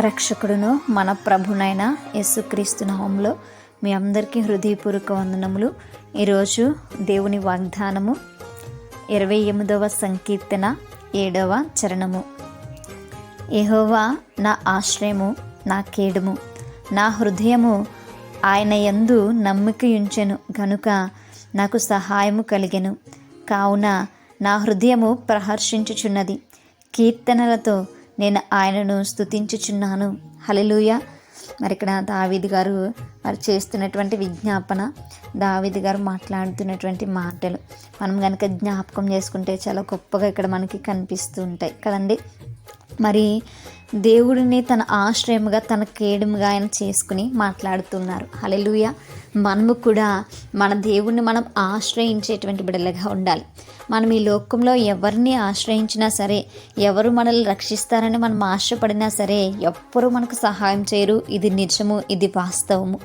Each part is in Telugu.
రక్షకుడును మన ప్రభునైన యేసుక్రీస్తు నామంలో మీ అందరికీ హృదయపూర్వక వందనములు. ఈరోజు దేవుని వాగ్దానము ఇరవై ఎనిమిదవ సంకీర్తన ఏడవ చరణము. ఎహోవా నా ఆశ్రయము నా కేడుము నా హృదయము ఆయన యందు నమ్మికయుంచెను. గనుక నాకు సహాయము కలిగెను. కావున నా హృదయము ప్రహర్షించుచున్నది. కీర్తనలతో నేను ఆయనను స్తుతించుచున్నాను. హలలుయ మరి ఇక్కడ దావీది గారు మరి చేస్తున్నటువంటి విజ్ఞాపన దావీది గారు మాట్లాడుతున్నటువంటి మాటలు మనం కనుక జ్ఞాపకం చేసుకుంటే చాలా గొప్పగా ఇక్కడ మనకి కనిపిస్తూ ఉంటాయి కదండి. మరి దేవుడిని తన ఆశ్రయముగా తన కేడుముగా ఆయన చేసుకుని మాట్లాడుతున్నారు. హలెలుయ మనము కూడా మన దేవుణ్ణి మనం ఆశ్రయించేటువంటి బిడలుగా ఉండాలి. మనం ఈ లోకంలో ఎవరిని ఆశ్రయించినా సరే ఎవరు మనల్ని రక్షిస్తారని మనం ఆశపడినా సరే ఎవ్వరూ మనకు సహాయం చేయరు. ఇది నిజము ఇది వాస్తవము.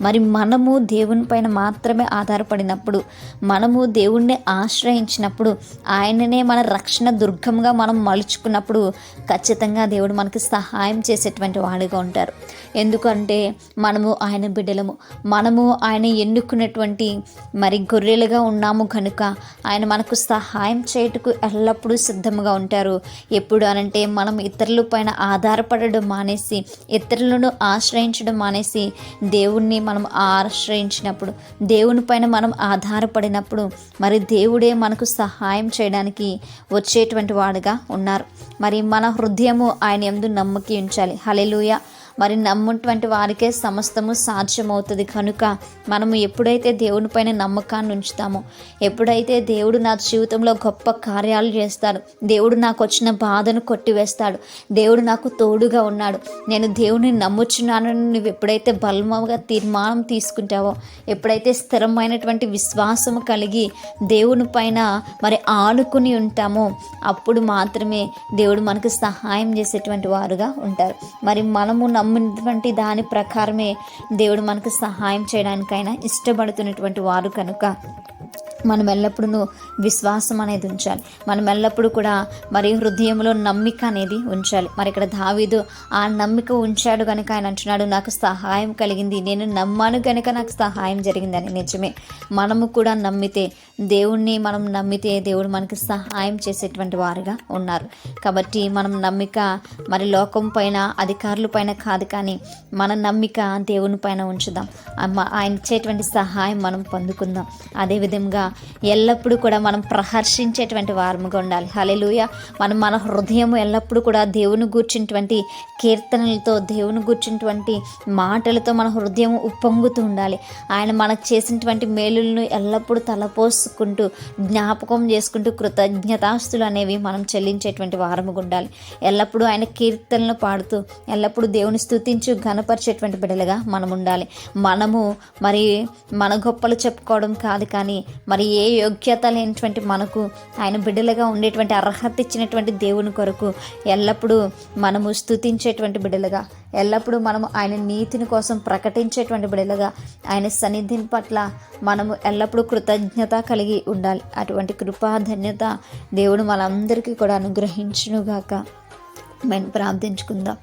మరి మనము దేవుని పైన మాత్రమే ఆధారపడినప్పుడు మనము దేవుణ్ణి ఆశ్రయించినప్పుడు ఆయననే మన రక్షణ దుర్గంగా మనం మలుచుకున్నప్పుడు ఖచ్చితంగా దేవుడు మనకి సహాయం చేసేటువంటి వాడుగా ఉంటారు. ఎందుకంటే మనము ఆయన బిడ్డలము. మనము ఆయన ఎన్నుకున్నటువంటి మరి గొర్రెలుగా ఉన్నాము కనుక ఆయన మనకు సహాయం చేయుటకు ఎల్లప్పుడూ సిద్ధంగా ఉంటారు. ఎప్పుడు అనంటే మనం ఇతరుల పైన ఆధారపడడం మానేసి ఇతరులను ఆశ్రయించడం మానేసి దేవుణ్ణి మనం ఆశ్రయించినప్పుడు దేవుని పైన మనం ఆధారపడినప్పుడు మరి దేవుడే మనకు సహాయం చేయడానికి వచ్చేటువంటి వాడుగా ఉన్నారు. మరి మన హృదయము ఆయన ఎందు నమ్మకి ఉంచాలి. హలెలుయ మరి నమ్ముటువంటి వారికే సమస్తము సాధ్యమవుతుంది. కనుక మనము ఎప్పుడైతే దేవుని పైన నమ్మకాన్ని ఉంచుతామో ఎప్పుడైతే దేవుడు నా జీవితంలో గొప్ప కార్యాలు చేస్తాడు దేవుడు నాకు వచ్చిన బాధను కొట్టివేస్తాడు దేవుడు నాకు తోడుగా ఉన్నాడు నేను దేవుని నమ్ముచున్నానని నువ్వు ఎప్పుడైతే బలముగా తీర్మానం తీసుకుంటావో ఎప్పుడైతే స్థిరమైనటువంటి విశ్వాసము కలిగి దేవుని పైన మరి ఆనుకుని ఉంటామో అప్పుడు మాత్రమే దేవుడు మనకు సహాయం చేసేటువంటి వారుగా ఉంటారు. మరి మనము నమ్మినటువంటి దాని ప్రకారమే దేవుడు మనకు సహాయం చేయడానికైనా ఇష్టపడుతున్నటువంటి వారు కనుక. మనం ఎల్లప్పుడూ విశ్వాసం అనేది ఉంచాలి. మనం ఎల్లప్పుడూ కూడా మరి హృదయంలో నమ్మిక అనేది ఉంచాలి. మరి ఇక్కడ దావీదు ఆ నమ్మిక ఉంచాడు కనుక ఆయన అంటున్నాడు నాకు సహాయం కలిగింది. నేను నమ్మాను కనుక నాకు సహాయం జరిగిందని. నిజమే. మనము కూడా నమ్మితే దేవుణ్ణి మనం నమ్మితే దేవుడు మనకి సహాయం చేసేటువంటి వారుగా ఉన్నారు. కాబట్టి మనం నమ్మిక మరి లోకం పైన అధికారుల పైన కాదు కానీ మన నమ్మిక దేవుని పైన ఉంచుదాం. ఆయన ఇచ్చేటువంటి సహాయం మనం పొందుకుందాం. అదేవిధంగా ఎల్లప్పుడూ కూడా మనం ప్రహర్షించేటువంటి వారముగా ఉండాలి. హలెలుయ మనం మన హృదయం ఎల్లప్పుడూ కూడా దేవుని గూర్చినటువంటి కీర్తనలతో దేవుని గూర్చినటువంటి మాటలతో మన హృదయం ఉప్పొంగుతూ ఉండాలి. ఆయన మనకు చేసినటువంటి మేలులను ఎల్లప్పుడూ తలపోసుకుంటూ జ్ఞాపకం చేసుకుంటూ కృతజ్ఞతాస్తులు అనేవి మనం చెల్లించేటువంటి వారముగా ఉండాలి. ఎల్లప్పుడూ ఆయన కీర్తనలు పాడుతూ ఎల్లప్పుడూ దేవుని స్థుతించు ఘనపరిచేటువంటి బిడ్డలుగా మనం ఉండాలి మనము మరి మన గొప్పలు చెప్పుకోవడం కాదు కానీ మరి ఏ యోగ్యత లేనటువంటి మనకు ఆయన బిడ్డలుగా ఉండేటువంటి అర్హత ఇచ్చినటువంటి దేవుని కొరకు ఎల్లప్పుడూ మనము స్థుతించేటువంటి బిడ్డలుగా ఎల్లప్పుడూ మనము ఆయన నీతిని కోసం ప్రకటించేటువంటి బిడ్డలుగా ఆయన సన్నిధిని పట్ల మనము ఎల్లప్పుడూ కృతజ్ఞత కలిగి ఉండాలి. అటువంటి కృపా ధన్యత దేవుడు మనందరికీ కూడా అనుగ్రహించునుగాక. మేము ప్రార్థించుకుందాం.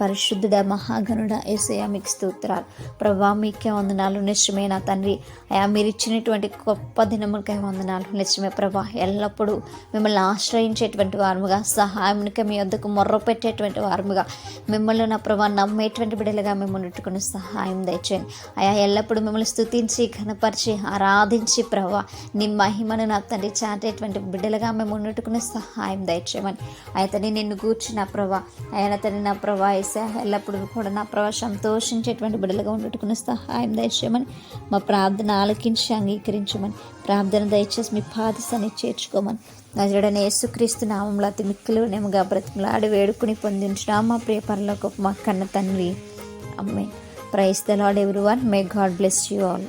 పరిశుద్ధుడ మహాగణుడ ఏసయ మీకు స్తోత్రాలు. ప్రభా మీకే వందనాలు. నిశ్చయమైన తండ్రి అయా మీరు ఇచ్చినటువంటి గొప్ప దినములకే వందనాలు. నిశ్చయమే ప్రభా ఎల్లప్పుడూ మిమ్మల్ని ఆశ్రయించేటువంటి వారముగా సహాయమునికే మీ వద్దకు మొర్ర పెట్టేటువంటి వారముగా మిమ్మల్ని నా ప్రభా నమ్మేటువంటి బిడ్డలుగా మిమ్మల్ని ఉన్నట్టుకుని సహాయం దయచేయండి. అయా ఎల్లప్పుడూ మిమ్మల్ని స్థుతించి ఘనపరిచి ఆరాధించి ప్రభా నీ మహిమను నా తండ్రి చాటేటువంటి బిడ్డలుగా మేము ఉన్నట్టుకుని సహాయం దయచేయమని. అయితే నిన్ను కూర్చున్న ప్రభా ఆయన తండ్రి నా ప్రభా ఏసా ఎల్లప్పుడూ కూడా నా ప్రభా సంతోషించేటువంటి బిడ్డలుగా ఉండట్టుకుని సహాయం దయచేయమని మా ప్రార్థన ఆలకించి అంగీకరించమని ప్రార్థన దయచేసి మీ పాదశాన్ని చేర్చుకోమని. నజడని యేసుక్రీస్తు నామంలో అతి మిక్కులు నేముగా బ్రతిమలాడి వేడుకుని పొందించిన మా ప్రియ పరలోకి మా కన్న తండ్రి అమ్మే praise the Lord everyone may God bless you all.